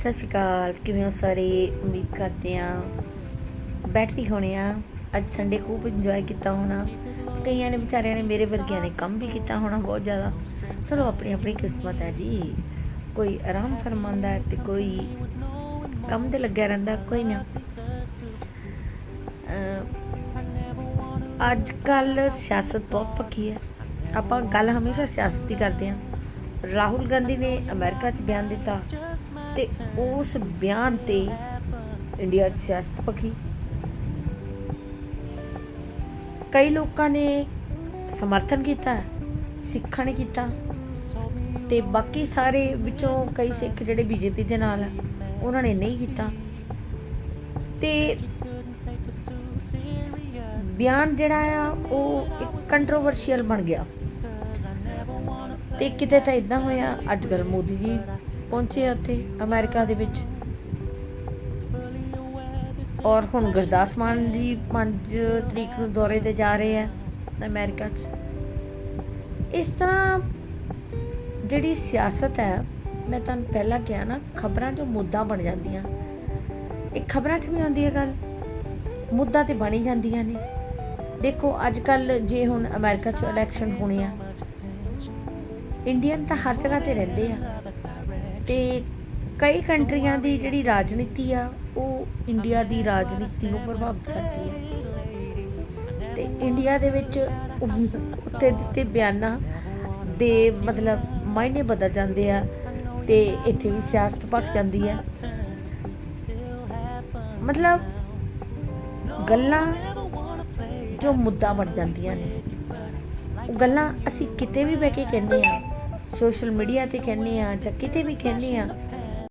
ਸਤਿ ਸ਼੍ਰੀ ਅਕਾਲ, ਕਿਵੇਂ ਹੋ ਸਾਰੇ? ਉਮੀਦ ਕਰਦੇ ਆ ਬੈਠੀ ਹੋਣੇ ਆ ਅੱਜ ਸੰਡੇ ਖੂਬ ਇੰਜੋਏ ਕੀਤਾ ਹੋਣਾ। ਕਈਆਂ ਨੇ, ਵਿਚਾਰਿਆਂ ਨੇ, ਮੇਰੇ ਵਰਗਿਆਂ ਨੇ ਕੰਮ ਵੀ ਕੀਤਾ ਹੋਣਾ ਬਹੁਤ ਜ਼ਿਆਦਾ। ਚਲੋ, ਆਪਣੀ ਆਪਣੀ ਕਿਸਮਤ ਹੈ ਜੀ। ਕੋਈ ਆਰਾਮ ਫਰਮਾਉਂਦਾ ਹੈ ਤੇ ਕੋਈ ਕੰਮ ਤੇ ਲੱਗਿਆ ਰਹਿੰਦਾ, ਕੋਈ ਨਾ। ਅੱਜ ਕੱਲ ਸਿਆਸਤ ਬਹੁਤ ਪੱਕੀ ਹੈ। ਆਪਾਂ ਗੱਲ ਹਮੇਸ਼ਾ ਸਿਆਸਤ ਦੀ ਕਰਦੇ ਹਾਂ। ਰਾਹੁਲ ਗਾਂਧੀ ਨੇ ਅਮਰੀਕਾ 'ਚ ਬਿਆਨ ਦਿੱਤਾ ਤੇ ਉਸ ਬਿਆਨ ਤੇ ਇੰਡੀਆ 'ਚ ਸਿਆਸਤ ਪਖੀ ਕਈ ਲੋਕਾਂ ਨੇ ਸਮਰਥਨ ਕੀਤਾ ਸਿੱਖਾਂ ਨੇ ਕੀਤਾ ਤੇ ਬਾਕੀ ਸਾਰੇ ਵਿੱਚੋਂ ਕਈ ਸਿੱਖ ਜਿਹੜੇ ਬੀਜੇਪੀ ਦੇ ਨਾਲ ਉਹਨਾਂ ਨੇ ਨਹੀਂ ਕੀਤਾ। ਤੇ ਬਿਆਨ ਜਿਹੜਾ ਆ, ਉਹ ਇੱਕ ਕੰਟਰੋਵਰਸ਼ੀਅਲ ਬਣ ਗਿਆ। ਤੇ ਕਿਤੇ ਤਾਂ ਇਦਾਂ ਹੋਇਆ, ਅੱਜ ਕੱਲ ਮੋਦੀ ਜੀ ਪਹੁੰਚੇ ਆ ਉੱਥੇ ਅਮਰੀਕਾ ਦੇ ਵਿੱਚ। ਔਰ ਹੁਣ ਗੁਰਦਾਸ ਮਾਨ ਜੀ 5 ਤਰੀਕ ਨੂੰ ਦੌਰੇ ਤੇ ਜਾ ਰਹੇ ਆ ਅਮਰੀਕਾ 'ਚ। ਇਸ ਤਰ੍ਹਾਂ ਜਿਹੜੀ ਸਿਆਸਤ ਹੈ, ਮੈਂ ਤੁਹਾਨੂੰ ਪਹਿਲਾਂ ਕਿਹਾ ਨਾ, ਖਬਰਾਂ ਜੋ ਮੁੱਦਾ ਬਣ ਜਾਂਦੀਆਂ। ਇਹ ਖਬਰਾਂ 'ਚ ਵੀ ਆਉਂਦੀ ਹੈ ਗੱਲ ਮੁੱਦਾ ਤੇ ਬਣੀ ਜਾਂਦੀਆਂ ਨੇ। ਦੇਖੋ, ਅੱਜ ਕੱਲ ਜੇ ਹੁਣ ਅਮਰੀਕਾ 'ਚ ਇਲੈਕਸ਼ਨ ਹੋਣੀ ਆ ਇੰਡੀਅਨ ਤਾਂ ਹਰ ਜਗ੍ਹਾ ਤੇ ਰਹਿੰਦੇ ਆ। ਤੇ ਕਈ ਕੰਟਰੀਆਂ ਦੀ ਜਿਹੜੀ ਰਾਜਨੀਤੀ ਆ, ਉਹ ਇੰਡੀਆ ਦੀ ਰਾਜਨੀਤੀ ਨੂੰ ਪ੍ਰਭਾਵਿਤ ਕਰਦੀ ਹੈ ਤੇ ਇੰਡੀਆ ਦੇ ਵਿੱਚ ਉੱਤੇ ਦਿੱਤੇ ਬਿਆਨਾਂ ਦੇ ਮਤਲਬ ਮਾਇਨੇ ਬਦਲ ਜਾਂਦੇ ਆ ਤੇ ਇੱਥੇ ਵੀ ਸਿਆਸਤ ਭਖ ਜਾਂਦੀ ਹੈ ਮਤਲਬ ਗੱਲਾਂ ਜੋ ਮੁੱਦਾ ਬਣ ਜਾਂਦੀਆਂ ਨੇ, ਉਹ ਗੱਲਾਂ ਅਸੀਂ ਕਿਤੇ ਵੀ ਬਹਿ ਕੇ ਕਹਿੰਦੇ ਆ। ਸੋਸ਼ਲ ਮੀਡੀਆ ਤੇ ਕਹਿੰਦੇ ਆ ਜਾਂ ਕਿਤੇ ਵੀ ਕਹਿੰਦੇ ਆ